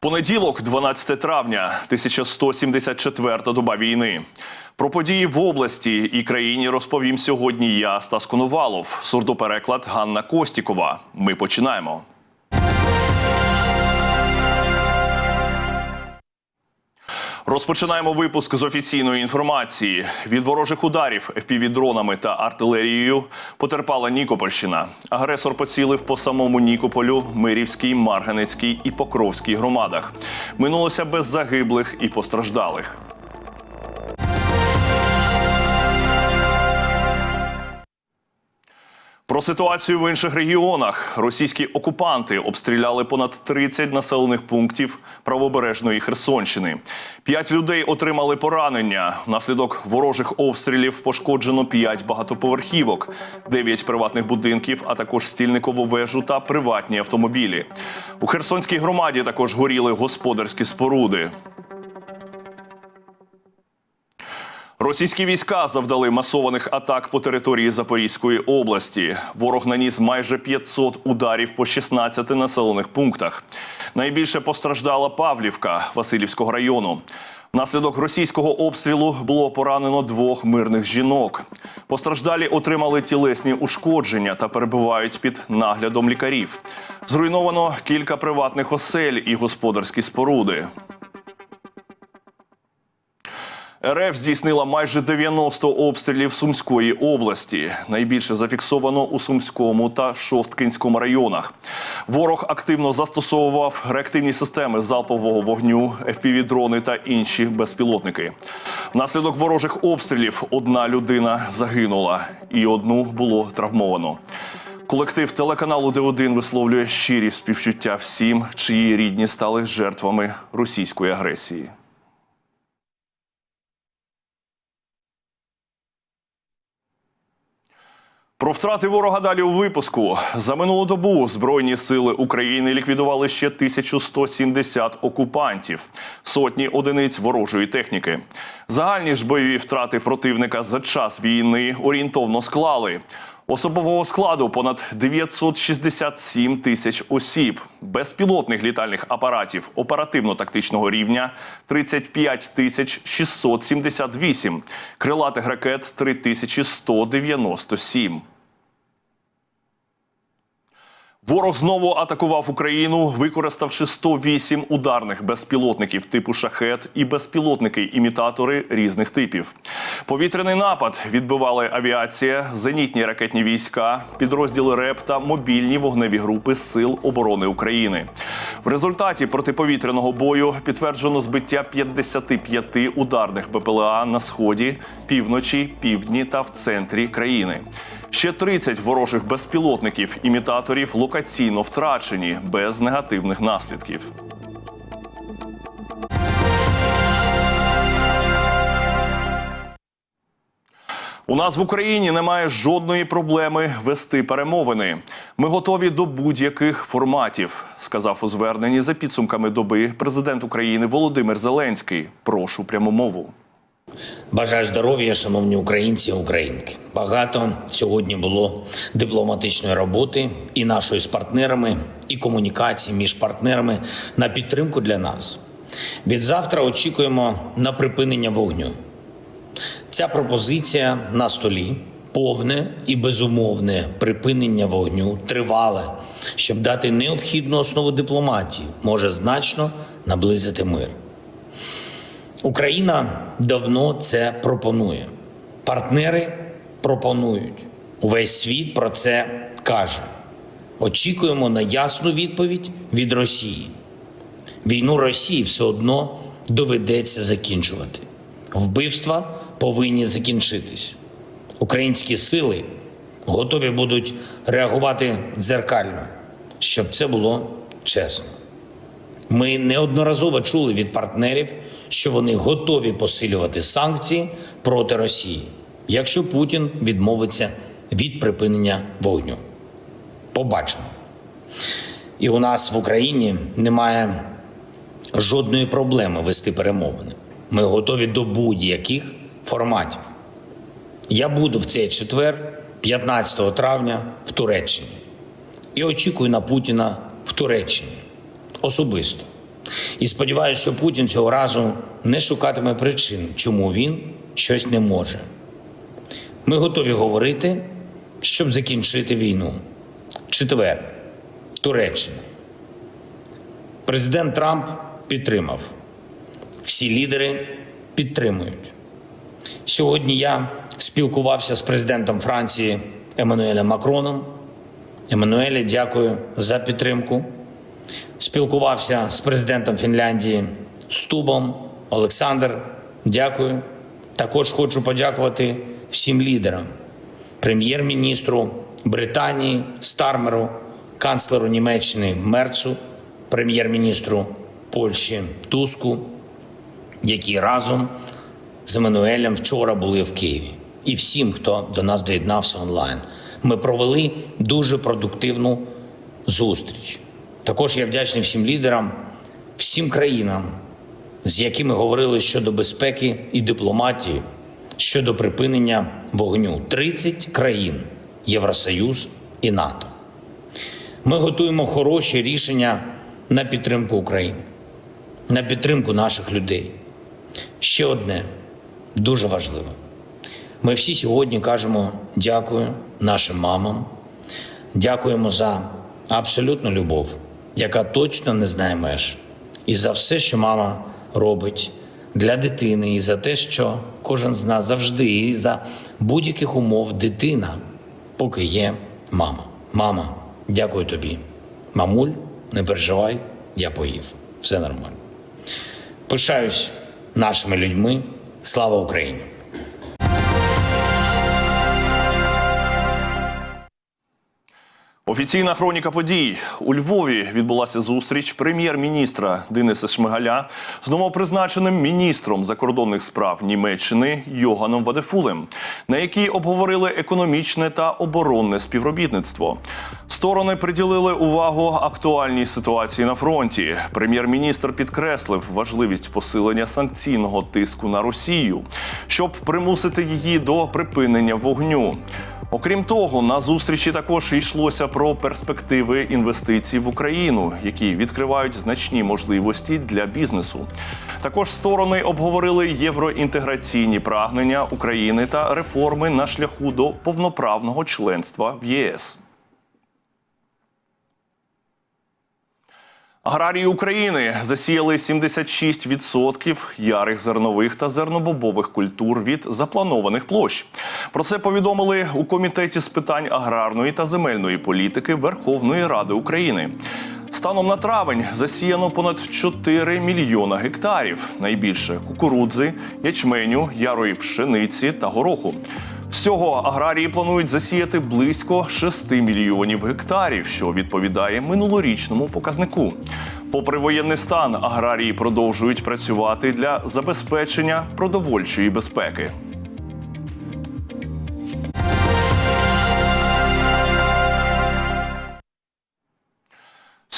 Понеділок, 12 травня, 1174 доба війни. Про події в області і країні розповім сьогодні я, Стас Конувалов, сурдопереклад Ганна Костікова. Ми починаємо. Розпочинаємо випуск з офіційної інформації. Від ворожих ударів FPV-дронами та артилерією потерпала Нікопольщина. Агресор поцілив по самому Нікополю, Мирівській, Марганецькій і Покровській громадах. Минулося без загиблих і постраждалих. Про ситуацію в інших регіонах російські окупанти обстріляли понад 30 населених пунктів правобережної Херсонщини. П'ять людей отримали поранення. Внаслідок ворожих обстрілів пошкоджено п'ять багатоповерхівок, дев'ять приватних будинків, а також стільникову вежу та приватні автомобілі. У Херсонській громаді також горіли господарські споруди. Російські війська завдали масованих атак по території Запорізької області. Ворог наніс майже 500 ударів по 16 населених пунктах. Найбільше постраждала Павлівка Васильівського району. Внаслідок російського обстрілу було поранено двох мирних жінок. Постраждалі отримали тілесні ушкодження та перебувають під наглядом лікарів. Зруйновано кілька приватних осель і господарські споруди. РФ здійснила майже 90 обстрілів Сумської області. Найбільше зафіксовано у Сумському та Шосткинському районах. Ворог активно застосовував реактивні системи залпового вогню, FPV-дрони та інші безпілотники. Внаслідок ворожих обстрілів одна людина загинула і одну було травмовано. Колектив телеканалу Д1 висловлює щирі співчуття всім, чиї рідні стали жертвами російської агресії. Про втрати ворога далі у випуску за минулу добу збройні сили України ліквідували ще 1170 окупантів, сотні одиниць ворожої техніки. Загальні ж бойові втрати противника за час війни орієнтовно склали. Особового складу понад 967 тисяч осіб, безпілотних літальних апаратів оперативно-тактичного рівня 35 тисяч 678, крилатих ракет 3197. Ворог знову атакував Україну, використавши 108 ударних безпілотників типу шахет і безпілотники-імітатори різних типів. Повітряний напад відбивали авіація, зенітні ракетні війська, підрозділи РЕП та мобільні вогневі групи Сил оборони України. В результаті протиповітряного бою підтверджено збиття 55 ударних БПЛА на сході, півночі, півдні та в центрі країни. Ще 30 ворожих безпілотників імітаторів локаційно втрачені без негативних наслідків. У нас в Україні немає жодної проблеми вести перемовини. Ми готові до будь-яких форматів, сказав у зверненні за підсумками доби президент України Володимир Зеленський. Прошу пряму мову. Бажаю здоров'я, шановні українці українки. Багато сьогодні було дипломатичної роботи і нашої з партнерами, і комунікації між партнерами на підтримку для нас. Від завтра очікуємо на припинення вогню. Ця пропозиція на столі повне і безумовне припинення вогню тривале, щоб дати необхідну основу дипломатії, може значно наблизити мир. Україна давно це пропонує. Партнери пропонують. Увесь світ про це каже. Очікуємо на ясну відповідь від Росії. Війну Росії все одно доведеться закінчувати. Вбивства повинні закінчитись. Українські сили готові будуть реагувати дзеркально, щоб це було чесно. Ми неодноразово чули від партнерів, що вони готові посилювати санкції проти Росії, якщо Путін відмовиться від припинення вогню. Побачимо. І у нас в Україні немає жодної проблеми вести перемовини. Ми готові до будь-яких форматів. Я буду в цей четвер, 15 травня, в Туреччині і очікую на Путіна в Туреччині особисто. І сподіваюся, що Путін цього разу не шукатиме причин, чому він щось не може. Ми готові говорити, щоб закінчити війну. Четвер. Туреччина. Президент Трамп підтримав. Всі лідери підтримують. Сьогодні я спілкувався з президентом Франції Еммануелем Макроном. Еммануеле, дякую за підтримку. Спілкувався з президентом Фінляндії Стубом Олександр. Дякую. Також хочу подякувати всім лідерам, прем'єр-міністру Британії Стармеру, канцлеру Німеччини Мерцу, прем'єр-міністру Польщі Туску, які разом з Еммануелем вчора були в Києві. І всім, хто до нас доєднався онлайн. Ми провели дуже продуктивну зустріч. Також я вдячний всім лідерам, всім країнам, з якими говорили щодо безпеки і дипломатії, щодо припинення вогню. 30 країн Євросоюз і НАТО. Ми готуємо хороші рішення на підтримку України, на підтримку наших людей. Ще одне дуже важливе. Ми всі сьогодні кажемо дякую нашим мамам, дякуємо за абсолютну любов, яка точно не знає меж, і за все, що мама робить для дитини, і за те, що кожен з нас завжди, і за будь-яких умов дитина, поки є мама. Мама, дякую тобі. Мамуль, не переживай, я поїв. Все нормально. Пишаюсь нашими людьми. Слава Україні! Офіційна хроніка подій у Львові відбулася зустріч прем'єр-міністра Дениса Шмигаля з новопризначеним міністром закордонних справ Німеччини Йоганом Вадефулем, на якій обговорили економічне та оборонне співробітництво. Сторони приділили увагу актуальній ситуації на фронті. Прем'єр-міністр підкреслив важливість посилення санкційного тиску на Росію, щоб примусити її до припинення вогню. Окрім того, на зустрічі також йшлося про перспективи інвестицій в Україну, які відкривають значні можливості для бізнесу. Також сторони обговорили євроінтеграційні прагнення України та реформи на шляху до повноправного членства в ЄС. Аграрії України засіяли 76% ярих зернових та зернобобових культур від запланованих площ. Про це повідомили у комітеті з питань аграрної та земельної політики Верховної Ради України. Станом на травень засіяно понад 4 мільйона гектарів. Найбільше кукурудзи, ячменю, ярої пшениці та гороху. Всього аграрії планують засіяти близько 6 мільйонів гектарів, що відповідає минулорічному показнику. Попри воєнний стан, аграрії продовжують працювати для забезпечення продовольчої безпеки.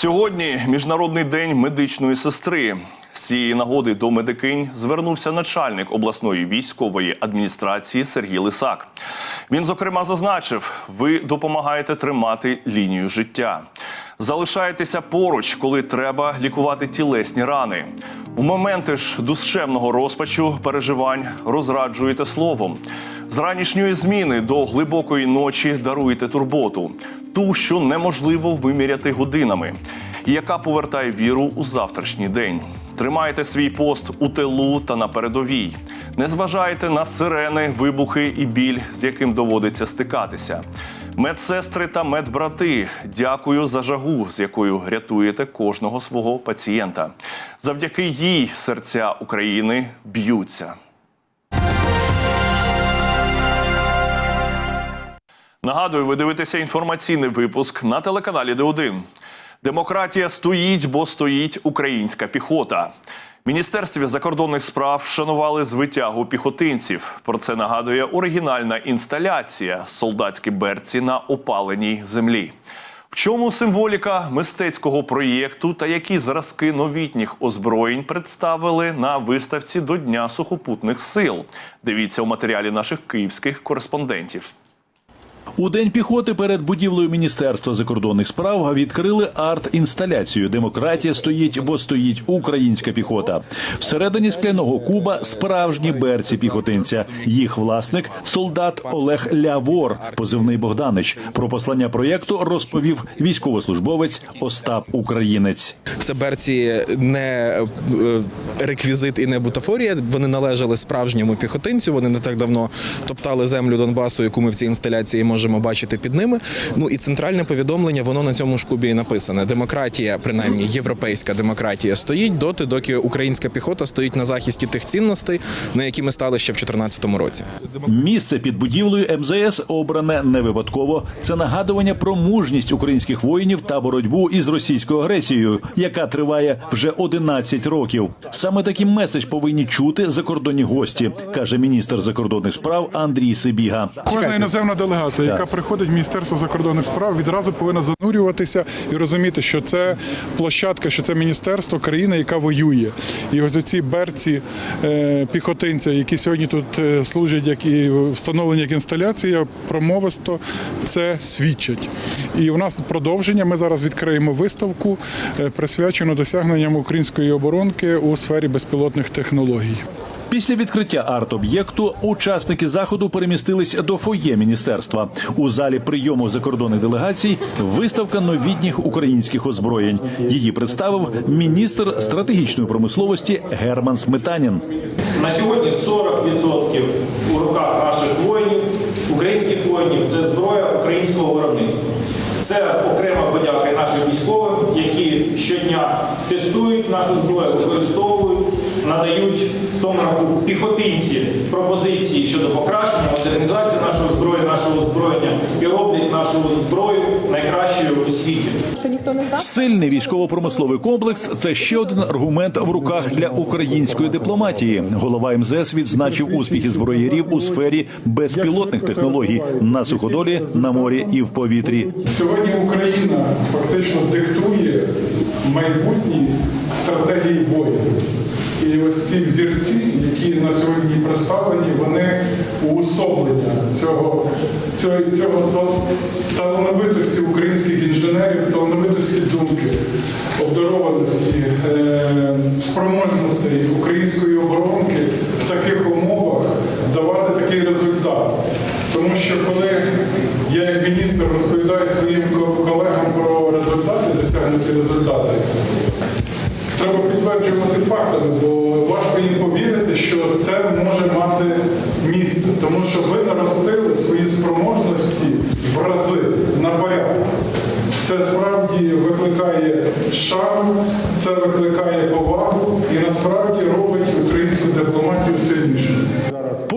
Сьогодні міжнародний день медичної сестри. З цієї нагоди до медикинь звернувся начальник обласної військової адміністрації Сергій Лисак. Він зокрема зазначив: ви допомагаєте тримати лінію життя. Залишаєтеся поруч, коли треба лікувати тілесні рани. У моменти ж душевного розпачу переживань розраджуєте словом. З ранішньої зміни до глибокої ночі даруєте турботу, ту, що неможливо виміряти годинами, і яка повертає віру у завтрашній день. Тримайте свій пост у тилу та на передовій. Не зважайте на сирени, вибухи і біль, з яким доводиться стикатися. Медсестри та медбрати, дякую за жагу, з якою рятуєте кожного свого пацієнта. Завдяки їй серця України б'ються. Нагадую, ви дивитеся інформаційний випуск на телеканалі Д1. Демократія стоїть, бо стоїть українська піхота. Міністерстві закордонних справ вшанували звитягу піхотинців. Про це нагадує оригінальна інсталяція солдатські берці на опаленій землі. В чому символіка мистецького проєкту та які зразки новітніх озброєнь представили на виставці до Дня сухопутних сил? Дивіться у матеріалі наших київських кореспондентів. У день піхоти перед будівлею Міністерства закордонних справ відкрили арт-інсталяцію. Демократія стоїть, бо стоїть українська піхота. Всередині скляного куба справжні берці піхотинця. Їх власник солдат Олег Лявор, позивний Богданич. Про послання проєкту розповів військовослужбовець Остап Українець. Це берці не е, реквізит і не бутафорія. Вони належали справжньому піхотинцю. Вони не так давно топтали землю Донбасу, яку ми в цій інсталяції можемо бачити під ними. Ну і центральне повідомлення воно на цьому ж кубі і написане: демократія, принаймні європейська демократія, стоїть доти, доки українська піхота стоїть на захисті тих цінностей, на які ми стали ще в 2014 році. Місце під будівлею МЗС обране не випадково. Це нагадування про мужність українських воїнів та боротьбу із російською агресією, яка триває вже 11 років. Саме такий меседж повинні чути закордонні гості, каже міністр закордонних справ Андрій Сибіга. Кожна іноземна делегація, яка приходить в Міністерство закордонних справ, відразу повинна занурюватися і розуміти, що це площадка, що це міністерство країни, яка воює. І ось ці берці е, піхотинця, які сьогодні тут е, служать, як і встановлені як інсталяція, промовисто це свідчать. І у нас продовження. Ми зараз відкриємо виставку, е, присвячену досягненням української оборонки у сфері безпілотних технологій. Після відкриття арт-об'єкту учасники заходу перемістились до фоє міністерства. У залі прийому закордонних делегацій виставка новітніх українських озброєнь. Її представив міністр стратегічної промисловості Герман Сметанін. На сьогодні 40% у руках наших воїнів, українських воїнів це зброя українського виробництва. Це окрема подяка нашим військовим, які щодня тестують нашу зброю, використовують, надають в тому рахунку піхотинці пропозиції щодо покращення, модернізації нашого зброї, нашого озброєння і роблять нашу зброю найкращою у світі. ніхто не. Сильний військово-промисловий комплекс це ще один аргумент в руках для української дипломатії. Голова МЗС відзначив успіхи зброярів у сфері безпілотних технологій на суходолі, на морі і в повітрі. Сьогодні Україна фактично диктує майбутні стратегії воїн. І ось ці взірці, які на сьогодні представлені, вони уособлення цього, цього, цього талановитості українських інженерів, талановитості думки, обдарованості, е, спроможностей української оборонки в таких умовах давати такий результат. Тому що коли я як міністр розповідаю своїм колегам про результати, досягнуті результати, треба підтверджувати фактами, бо важко їм повірити, що це може мати місце, тому що ви наростили свої спроможності в рази на порядок. Це справді викликає шану, це викликає повагу і насправді робить українську дипломатію сильнішою.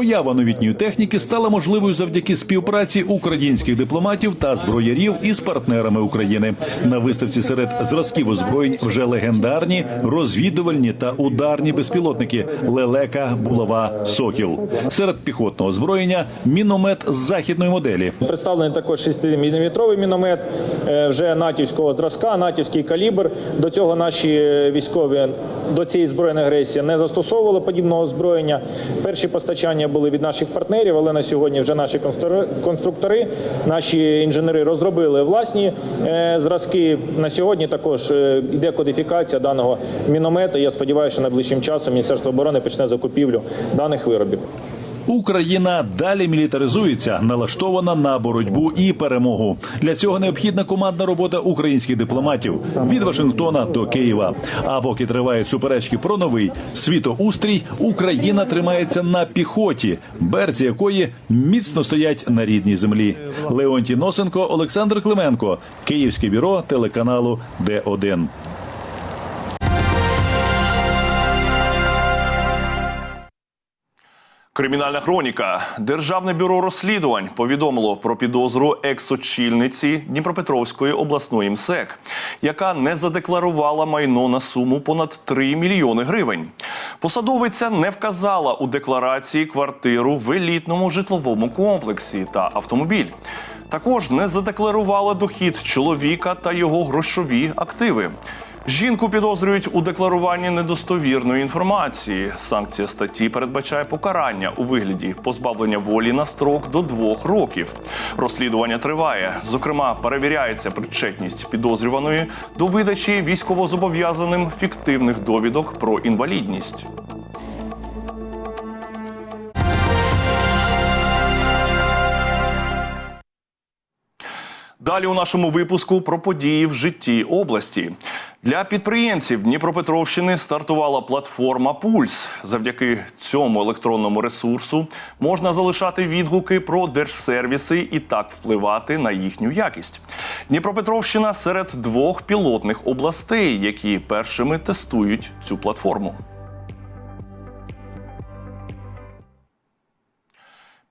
Поява новітньої техніки стала можливою завдяки співпраці українських дипломатів та зброярів із партнерами України. На виставці серед зразків озброєнь вже легендарні розвідувальні та ударні безпілотники Лелека, Булава, Сокіл. Серед піхотного озброєння міномет західної моделі. Представлений також 6-мм міномет е, вже натівського зразка, натівський калібр. До цього наші військові до цієї збройної агресії не застосовували подібного озброєння. Перші постачання були від наших партнерів, але на сьогодні вже наші конструктори- наші інженери розробили власні е, зразки. На сьогодні також е, йде кодифікація даного міномету. Я сподіваюся, що найближчим часом Міністерство оборони почне закупівлю даних виробів. Україна далі мілітаризується, налаштована на боротьбу і перемогу. Для цього необхідна командна робота українських дипломатів від Вашингтона до Києва. А поки тривають суперечки про новий світоустрій, Україна тримається на піхоті, берці якої міцно стоять на рідній землі. Леонтій Носенко, Олександр Клименко, Київське бюро телеканалу Д1. Кримінальна хроніка. Державне бюро розслідувань повідомило про підозру екс-очільниці Дніпропетровської обласної МСЕК, яка не задекларувала майно на суму понад 3 мільйони гривень. Посадовиця не вказала у декларації квартиру в елітному житловому комплексі та автомобіль. Також не задекларувала дохід чоловіка та його грошові активи. Жінку підозрюють у декларуванні недостовірної інформації. Санкція статті передбачає покарання у вигляді позбавлення волі на строк до двох років. Розслідування триває. Зокрема, перевіряється причетність підозрюваної до видачі військовозобов'язаним фіктивних довідок про інвалідність. Далі у нашому випуску про події в житті області. Для підприємців Дніпропетровщини стартувала платформа Пульс. Завдяки цьому електронному ресурсу можна залишати відгуки про держсервіси і так впливати на їхню якість. Дніпропетровщина серед двох пілотних областей, які першими тестують цю платформу.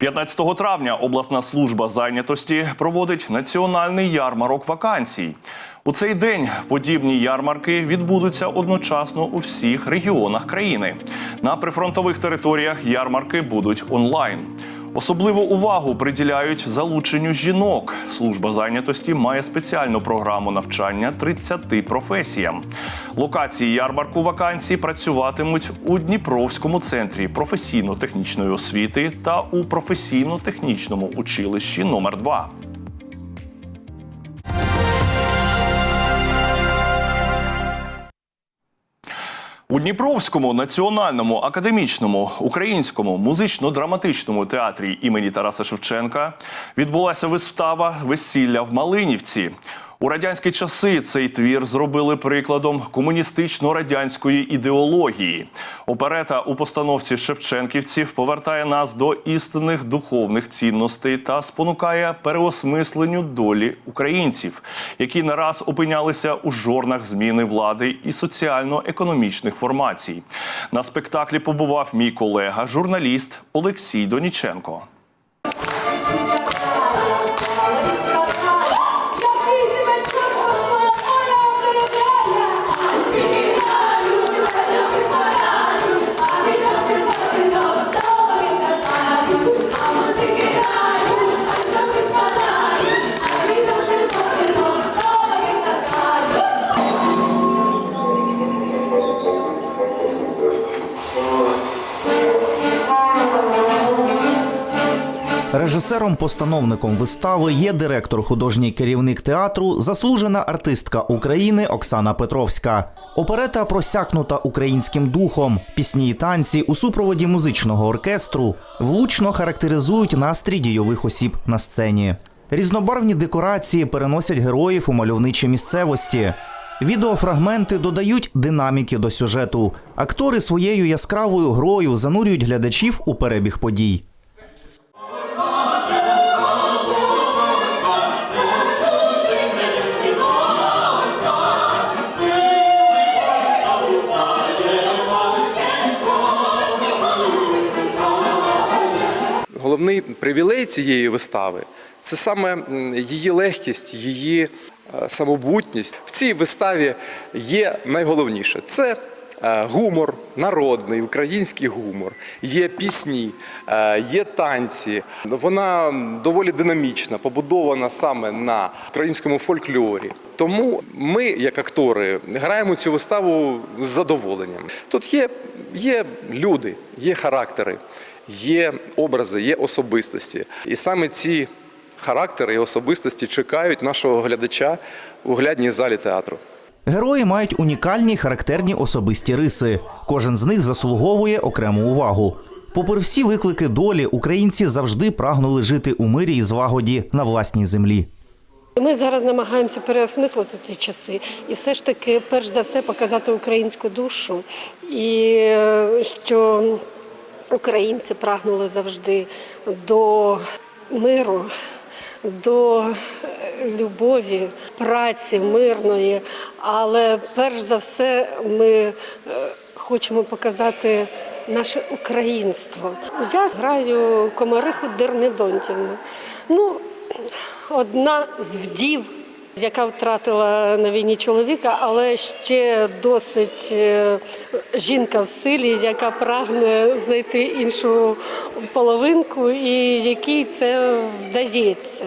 15 травня обласна служба зайнятості проводить національний ярмарок вакансій. У цей день подібні ярмарки відбудуться одночасно у всіх регіонах країни. На прифронтових територіях ярмарки будуть онлайн. Особливу увагу приділяють залученню жінок. Служба зайнятості має спеціальну програму навчання 30 професіям. Локації ярмарку вакансій працюватимуть у Дніпровському центрі професійно-технічної освіти та у професійно-технічному училищі номер 2 У Дніпровському національному академічному українському музично-драматичному театрі імені Тараса Шевченка відбулася вистава Весілля в Малинівці. У радянські часи цей твір зробили прикладом комуністично-радянської ідеології. Оперета у постановці шевченківців повертає нас до істинних духовних цінностей та спонукає переосмисленню долі українців, які не раз опинялися у жорнах зміни влади і соціально-економічних формацій. На спектаклі побував мій колега, журналіст Олексій Доніченко. Режисером-постановником вистави є директор художній керівник театру, заслужена артистка України Оксана Петровська. Оперета просякнута українським духом. Пісні і танці у супроводі музичного оркестру влучно характеризують настрій дійових осіб на сцені. Різнобарвні декорації переносять героїв у мальовничі місцевості. Відеофрагменти додають динаміки до сюжету. Актори своєю яскравою грою занурюють глядачів у перебіг подій. Головний привілей цієї вистави це саме її легкість, її е, самобутність. В цій виставі є найголовніше це е, гумор, народний, український гумор, є пісні, е, є танці. Вона доволі динамічна, побудована саме на українському фольклорі. Тому ми, як актори, граємо цю виставу з задоволенням. Тут є, є люди, є характери є образи, є особистості. І саме ці характери і особистості чекають нашого глядача у глядній залі театру. Герої мають унікальні характерні особисті риси. Кожен з них заслуговує окрему увагу. Попри всі виклики долі, українці завжди прагнули жити у мирі і злагоді на власній землі. Ми зараз намагаємося переосмислити ті часи і все ж таки, перш за все, показати українську душу, і е, що українці прагнули завжди до миру, до е, любові, праці мирної. Але перш за все, ми е, хочемо показати наше українство. Я граю комариху Дермідонтівну. Ну, одна з вдів яка втратила на війні чоловіка, але ще досить е, жінка в силі, яка прагне знайти іншу половинку, і якій це вдається.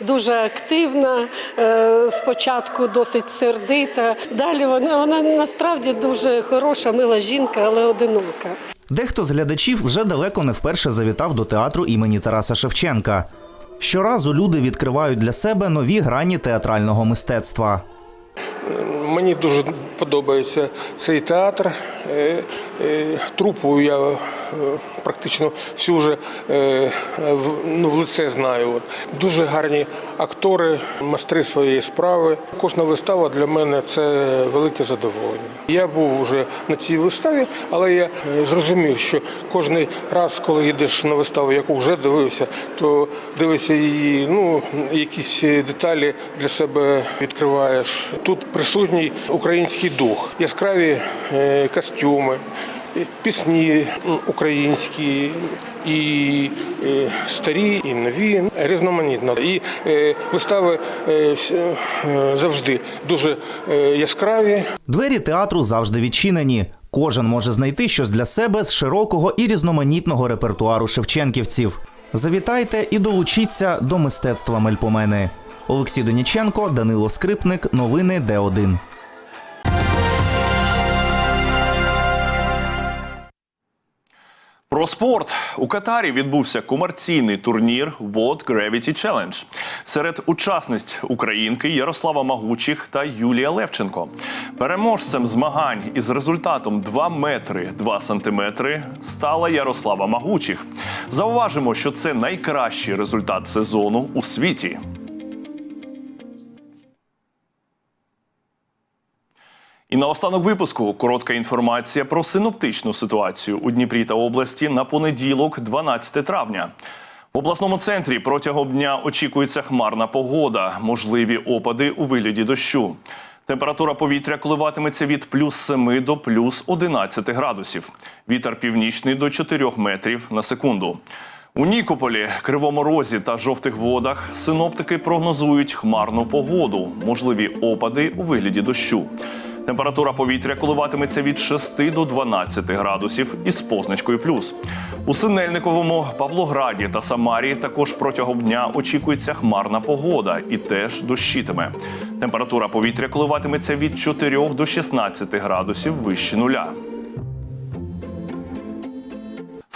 Дуже активна, е, спочатку досить сердита. Далі вона, вона насправді дуже хороша, мила жінка, але одинока. Дехто з глядачів вже далеко не вперше завітав до театру імені Тараса Шевченка. Щоразу люди відкривають для себе нові грані театрального мистецтва. Мені дуже подобається цей театр. Е, е, Трупу я практично всю вже е, ну, в лице знаю. От. Дуже гарні актори, майстри своєї справи. Кожна вистава для мене це велике задоволення. Я був вже на цій виставі, але я е, зрозумів, що кожен раз, коли йдеш на виставу, яку вже дивився, то дивишся її, ну якісь деталі для себе відкриваєш. Тут присутній український дух, яскраві е, костюми, е, пісні українські. І е, старі, і нові, різноманітно. І е, вистави е, завжди дуже яскраві, Двері театру завжди відчинені. Кожен може знайти щось для себе з широкого і різноманітного репертуару шевченківців. Завітайте і долучіться до мистецтва мельпомени. Олексій Доніченко, Данило Скрипник, новини Д1. Про спорт у Катарі відбувся комерційний турнір World Gravity Challenge. Серед учасниць українки Ярослава Магучих та Юлія Левченко. Переможцем змагань із результатом 2 метри 2 сантиметри стала Ярослава Магучих. Зауважимо, що це найкращий результат сезону у світі. І наостанок випуску коротка інформація про синоптичну ситуацію у Дніпрі та області на понеділок, 12 травня. В обласному центрі протягом дня очікується хмарна погода, можливі опади у вигляді дощу. Температура повітря коливатиметься від плюс 7 до плюс 11 градусів. Вітер північний до 4 метрів на секунду. У Нікополі, Кривому Розі та жовтих водах синоптики прогнозують хмарну погоду, можливі опади у вигляді дощу. Температура повітря коливатиметься від 6 до 12 градусів із позначкою плюс. У Синельниковому, Павлограді та Самарі також протягом дня очікується хмарна погода і теж дощитиме. Температура повітря коливатиметься від 4 до 16 градусів вище нуля.